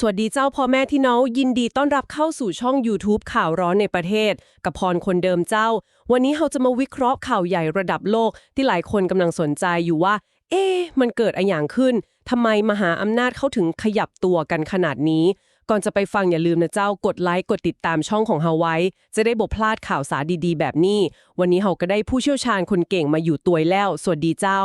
สวัสดีเจ้าพ่อแม่ที่น้องยินดีต้อนรับเข้าสู่ช่อง YouTube ข่าวร้อนในประเทศ กับพรคนเดิมเจ้า วันนี้เราจะมาวิเคราะห์ข่าวใหญ่ระดับโลกที่หลายคนกำลังสนใจอยู่ว่า เอ๊ะมันเกิดอะไรอย่างขึ้นทำไมมหาอำนาจเข้าถึงขยับตัวกันขนาดนี้ ก่อนจะไปฟังอย่าลืมนะเจ้ากดไลค์กดติดตามช่องของเฮาไว้ จะได้บ่พลาดข่าวสารดีๆ แบบนี้ วันนี้เฮาก็ได้ผู้เชี่ยวชาญคนเก่งมาอยู่ตัวแล้ว สวัสดีเจ้า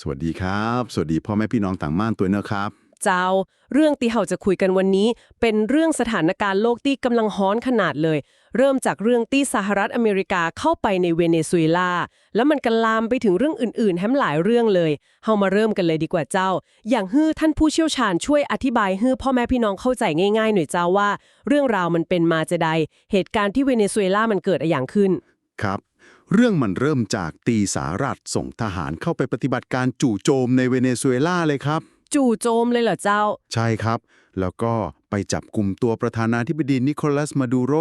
สวัสดีครับ สวัสดีพ่อแม่พี่น้องต่างบ้านตัวเนอะครับ เจ้า เรื่องที่เราจะคุยกันวันนี้ เป็นเรื่องสถานการณ์โลกที่กำลังฮ้อนขนาดเลย เริ่มจากเรื่องที่สหรัฐอเมริกาเข้าไปในเวเนซุเอลา แล้วมันก็ลามไปถึงเรื่องอื่นๆแถมหลายเรื่องเลย เฮามาเริ่มกันเลยดีกว่าเจ้า อย่างฮื้อท่านผู้เชี่ยวชาญช่วยอธิบายฮื้อพ่อแม่พี่น้องเข้าใจง่ายๆหน่อยเจ้าว่า เรื่องราวมันเป็นมาจะใด เหตุการณ์ที่เวเนซุเอลามันเกิดอะไรอย่างขึ้น ครับเรื่องมันเริ่มจากตีสหรัฐส่งทหารเข้าไปปฏิบัติการจู่โจมในเวเนซุเอลาเลยครับ จู่โจมเลยเหรอเจ้า ใช่ครับ แล้วก็ไปจับกลุ่มตัวประธานาธิบดีนิโคลัสมาดูโร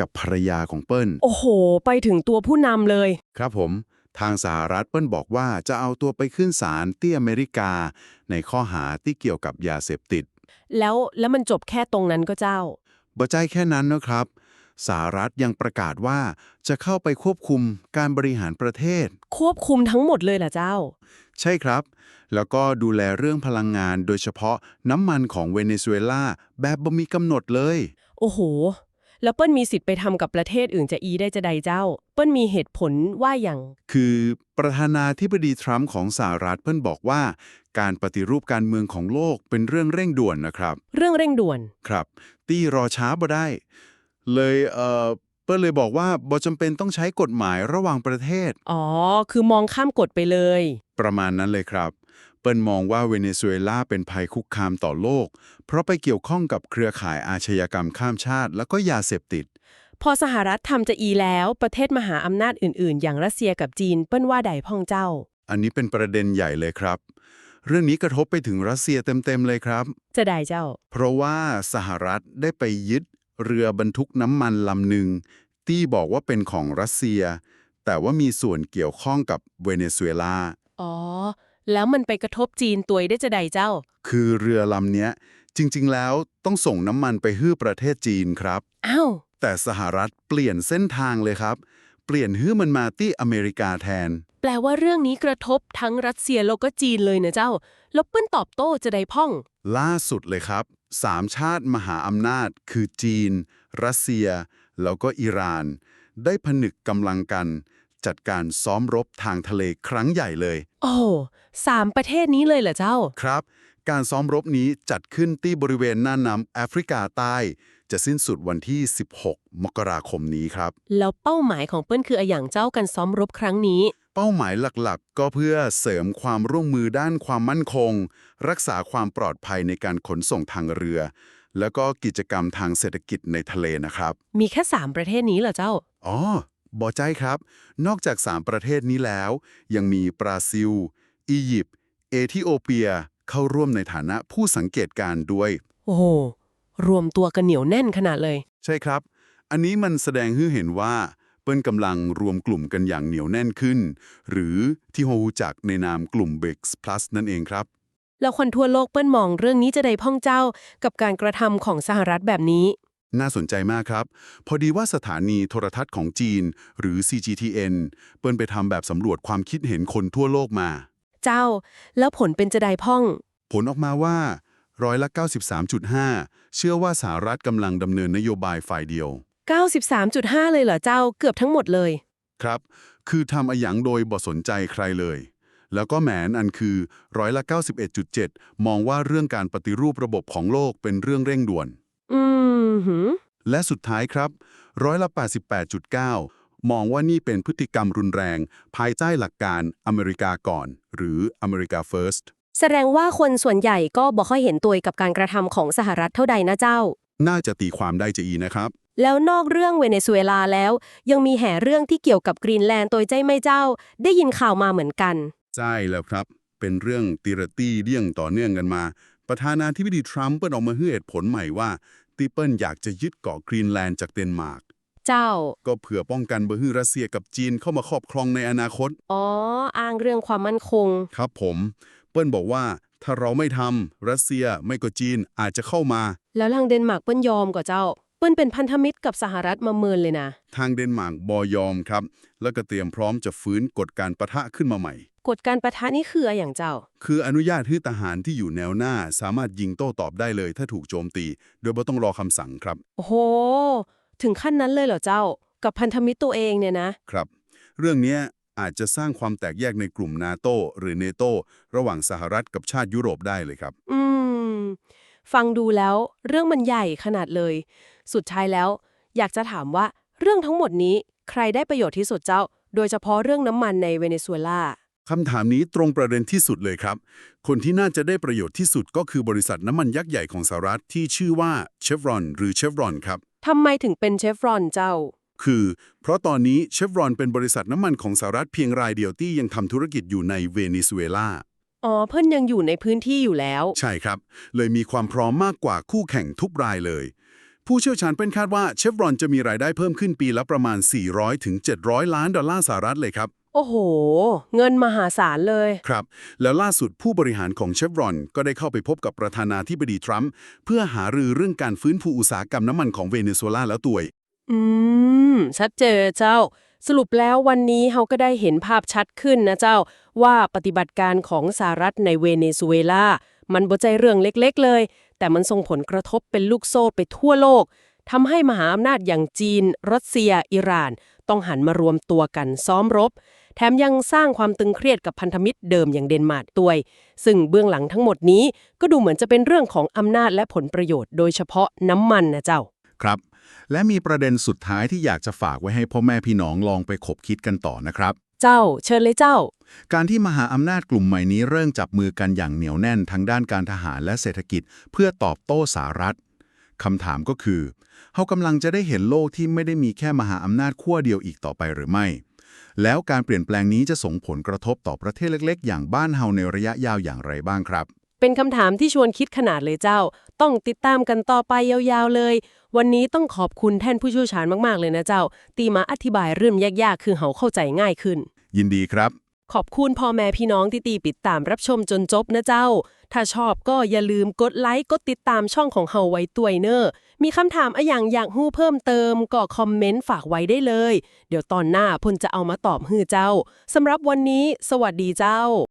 กับภรรยาของเปิ้ล โอ้โห ไปถึงตัวผู้นำเลย ครับผม ทางสหรัฐเปิ้ลบอกว่าจะเอาตัวไปขึ้นศาลที่อเมริกา ในข้อหาที่เกี่ยวกับยาเสพติด แล้วแล้วมันจบแค่ตรงนั้นก็เจ้า บ่ใจแค่นั้นนะครับ สหรัฐยังประกาศว่าจะเข้าไปควบคุมการบริหารประเทศ ควบคุมทั้งหมดเลยเหรอเจ้า ใช่ครับ แล้วก็ดูแลเรื่องพลังงานโดยเฉพาะน้ำมันของเวเนซุเอลาแบบบ่มีกำหนดเลย โอ้โห แล้วเปิ้ลมีสิทธิ์ไปทำกับประเทศอื่นจะอีได้จะใดเจ้า เปิ้ลมีเหตุผลว่าอย่าง คือประธานาธิบดีทรัมป์ของสหรัฐเพิ่นบอกว่า การปฏิรูปการเมืองของโลกเป็นเรื่องเร่งด่วนนะครับ เรื่องเร่งด่วน ครับ ตี้รอช้าบ่ได้ เลยเอ่อเปิ้ลเลยบอกว่าบ่จำเป็นต้องใช้กฎหมายระหว่างประเทศ อ๋อ คือมองข้ามกฎไปเลย ประมาณนั้นเลยครับ เปิ้ลมองว่าเวเนซุเอลาเป็นภัยคุกคามต่อโลก เพราะไปเกี่ยวข้องกับเครือข่ายอาชญากรรมข้ามชาติ แล้วก็ยาเสพติด พอสหรัฐทำจะอีแล้วประเทศมหาอำนาจอื่นๆ อย่างรัสเซียกับจีนเปิ้ลว่าใดพ่องเจ้า อันนี้เป็นประเด็นใหญ่เลยครับ เรื่องนี้กระทบไปถึงรัสเซียเต็มๆเลยครับ จะใดเจ้า เพราะว่าสหรัฐได้ไปยึด เรือบรรทุกน้ำมันลำหนึ่งที่บอกว่าเป็นของรัสเซีย แต่ว่ามีส่วนเกี่ยวข้องกับเวเนซุเอลา อ๋อ แล้วมันไปกระทบจีนตัวได้จะใดเจ้า คือเรือลำเนี้ย จริง ๆ แล้วต้องส่งน้ำมันไปฮื้อประเทศจีนครับ อ้าว แต่สหรัฐเปลี่ยนเส้นทางเลยครับ เปลี่ยนฮื้อมันมาที่อเมริกาแทน แปลว่าเรื่องนี้กระทบทั้งรัสเซียแล้วก็จีนเลยนะเจ้า แล้วเปิ้ลตอบโต้จะใดพ่อง ล่าสุดเลยครับ สามชาติมหาอำนาจ คือจีน รัสเซีย แล้วก็อิหร่าน ได้ผนึกกำลังกัน จัดการซ้อมรบทางทะเลครั้งใหญ่เลย โอ้สามประเทศนี้เลยเหรอเจ้า ครับ การซ้อมรบนี้จัดขึ้นที่บริเวณน่านน้ำแอฟริกาใต้ จะสิ้นสุดวันที่ 16 มกราคมนี้ครับ แล้วเป้าหมายของเปิ้ลคืออะอย่างเจ้ากันซ้อมรบครั้งนี้ เป้าหมายหลักๆ ก็เพื่อเสริมความร่วมมือด้านความมั่นคง รักษาความปลอดภัยในการขนส่งทางเรือ แล้วก็กิจกรรมทางเศรษฐกิจในทะเลนะครับ มีแค่สามประเทศนี้เหรอเจ้า อ๋อบอใจครับ นอกจาก 3 ประเทศนี้แล้ว ยังมีบราซิล อียิปต์ เอธิโอเปีย เข้าร่วมในฐานะผู้สังเกตการณ์ด้วย โอ้โห รวมตัวกันเหนียวแน่นขนาดเลย ใช่ครับ อันนี้มันแสดงให้เห็นว่า เปิ้ลกำลังรวมกลุ่มกันอย่างเหนียวแน่นขึ้น หรือที่เรารู้จักในนามกลุ่ม BRICS Plus นั่นเองครับ แล้วคนทั่วโลกเปิ้ลมองเรื่องนี้จะใดพ่องเจ้ากับการกระทำของสหรัฐแบบนี้ น่าสนใจมากครับ พอดีว่าสถานีโทรทัศน์ของจีน หรือ CGTN เปิ้ลไปทำแบบสำรวจความคิดเห็นคนทั่วโลกมา เจ้า แล้วผลเป็นจะใดพ่อง ผลออกมาว่าร้อยละ93.5 เชื่อว่าสหรัฐกำลังดำเนินนโยบายฝ่ายเดียว 93.5 เลยเหรอเจ้าเกือบทั้งหมดเลย ครับ คือทำอะหยังโดยบ่สนใจใครเลย แล้วก็แหมนอันคือร้อยละ 91.7 มองว่าเรื่องการปฏิรูประบบของโลกเป็นเรื่องเร่งด่วน อืมหือและสุดท้ายครับร้อยละ 88.9 มองว่านี่เป็นพฤติกรรมรุนแรง ภายใต้หลักการอเมริกาก่อน หรืออเมริกา first แสดงว่าคนส่วนใหญ่ก็บ่ค่อยเห็นตัวกับการกระทำของสหรัฐเท่าใดนะเจ้า น่าจะตีความได้จะอีนะครับ แล้วนอกเรื่องเวเนซุเอลาแล้ว ยังมีแห่เรื่องที่เกี่ยวกับกรีนแลนด์ตัวใจไม่เจ้า ได้ยินข่าวมาเหมือนกัน ใช่แล้วครับ เป็นเรื่องตีระตี้เลี่ยงต่อเนื่องกันมา ประธานาธิบดีทรัมป์เปิดออกมาให้เหตุผลใหม่ว่าตีเปิลอยากจะยึดเกาะกรีนแลนด์จากเดนมาร์กเจ้า ก็เผื่อป้องกันเบอร์ฮือรัสเซียกับจีนเข้ามาครอบครองในอนาคต อ๋อ อ้างเรื่องความมั่นคง ครับผม เปิ้ลบอกว่าถ้าเราไม่ทำรัสเซียไม่ก็จีนอาจจะเข้ามา แล้วทางเดนมาร์กเปิ้นยอมก่อเจ้า เปิ้นเป็นพันธมิตรกับสหรัฐมาเมินเลยนะ ทางเดนมาร์กบอยอมครับ แล้วก็เตรียมพร้อมจะฟื้นกฎการประทะขึ้นมาใหม่ กฎการประทะนี่คืออะไรอย่างเจ้า คืออนุญาตให้ทหารที่อยู่แนวหน้า สามารถยิงโต้ตอบได้เลยถ้าถูกโจมตี โดยไม่ต้องรอคำสั่งครับ โอ้โห ถึงขั้นนั้นเลยเหรอเจ้า กับพันธมิตรตัวเองเนี่ยนะ ครับ เรื่องเนี้ยอาจจะสร้างความแตกแยกในกลุ่มนาโตหรือเนโตระหว่างสหรัฐกับชาติยุโรปได้เลยครับ อืม ฟังดูแล้วเรื่องมันใหญ่ขนาดเลย สุดท้ายแล้ว อยากจะถามว่าเรื่องทั้งหมดนี้ใครได้ประโยชน์ที่สุดเจ้า โดยเฉพาะเรื่องน้ำมันในเวเนซุเอลาคำถามนี้ตรงประเด็นที่สุดเลยครับ คนที่น่าจะได้ประโยชน์ที่สุดก็คือบริษัทน้ำมันยักษ์ใหญ่ของสหรัฐที่ชื่อว่าเชฟรอนหรือเชฟรอนครับทำไมถึงเป็นเชฟรอนเจ้า คือ เพราะตอนนี้เชฟรอนเป็นบริษัทน้ำมันของสหรัฐเพียงรายเดียวที่ยังทำธุรกิจอยู่ในเวเนซุเอลา อ๋อเพิ่นยังอยู่ในพื้นที่อยู่แล้ว ใช่ครับ เลยมีความพร้อมมากกว่าคู่แข่งทุกรายเลย ผู้เชี่ยวชาญเป็นคาดว่าเชฟรอนจะมีรายได้เพิ่มขึ้นปีละประมาณ 400ถึง700 ล้านดอลลาร์สหรัฐเลยครับ โอ้โห เงินมหาศาลเลย ครับ แล้วล่าสุดผู้บริหารของเชฟรอนก็ได้เข้าไปพบกับประธานาธิบดีทรัมป์เพื่อหารือเรื่องการฟื้นฟูอุตสาหกรรมน้ำมันของเวเนซุเอลาแล้วตัวย อืม ชัดเจนเจ้า สรุปแล้ววันนี้เราก็ได้เห็นภาพชัดขึ้นนะเจ้า ว่าปฏิบัติการของสหรัฐในเวเนซุเอลา มันบ่ใจเรื่องเล็กๆเลย แต่มันส่งผลกระทบเป็นลูกโซ่ไปทั่วโลกทำให้มหาอำนาจอย่างจีน รัสเซีย อิหร่าน ต้องหันมารวมตัวกันซ้อมรบ แถมยังสร้างความตึงเครียดกับพันธมิตรเดิมอย่างเดนมาร์กด้วย ซึ่งเบื้องหลังทั้งหมดนี้ก็ดูเหมือนจะเป็นเรื่องของอำนาจและผลประโยชน์ โดยเฉพาะน้ำมันนะเจ้า ครับ และมีประเด็นสุดท้ายที่อยากจะฝากไว้ให้พ่อแม่พี่น้องลองไปขบคิดกันต่อนะครับ เจ้า เชิญเลยเจ้า การที่มหาอำนาจกลุ่มใหม่นี้เริ่มจับมือกันอย่างเหนียวแน่นทั้งด้านการทหารและเศรษฐกิจ เพื่อตอบโต้สหรัฐคำถามก็คือเขากำลังจะได้เห็นโลกที่ไม่ได้มีแค่มหาอำนาจขั้วเดียวอีกต่อไปหรือไม่ แล้วการเปลี่ยนแปลงนี้จะส่งผลกระทบต่อประเทศเล็ก ๆ อย่างบ้านเฮาในระยะยาวอย่างไรบ้างครับ เป็นคำถามที่ชวนคิดขนาดเลยเจ้า ต้องติดตามกันต่อไปยาวๆเลย วันนี้ต้องขอบคุณแท่นผู้เชี่ยวชาญมากๆเลยนะเจ้า ตีมาอธิบายเรื่องยากๆ คือเขาเข้าใจง่ายขึ้น ยินดีครับ ขอบคุณพ่อแม่พี่น้องที่ตีปิดตามรับชมจนจบนะเจ้า ถ้าชอบก็อย่าลืมกดไลค์กดติดตามช่องของเฮาไว้ตัวยเนอร์มีคำถามอะอย่างอยากฮู้เพิ่มเติมก็คอมเมนต์ฝากไว้ได้เลย เดี๋ยวตอนหน้าพลจะเอามาตอบฮือเจ้าสำหรับวันนี้ สวัสดีเจ้า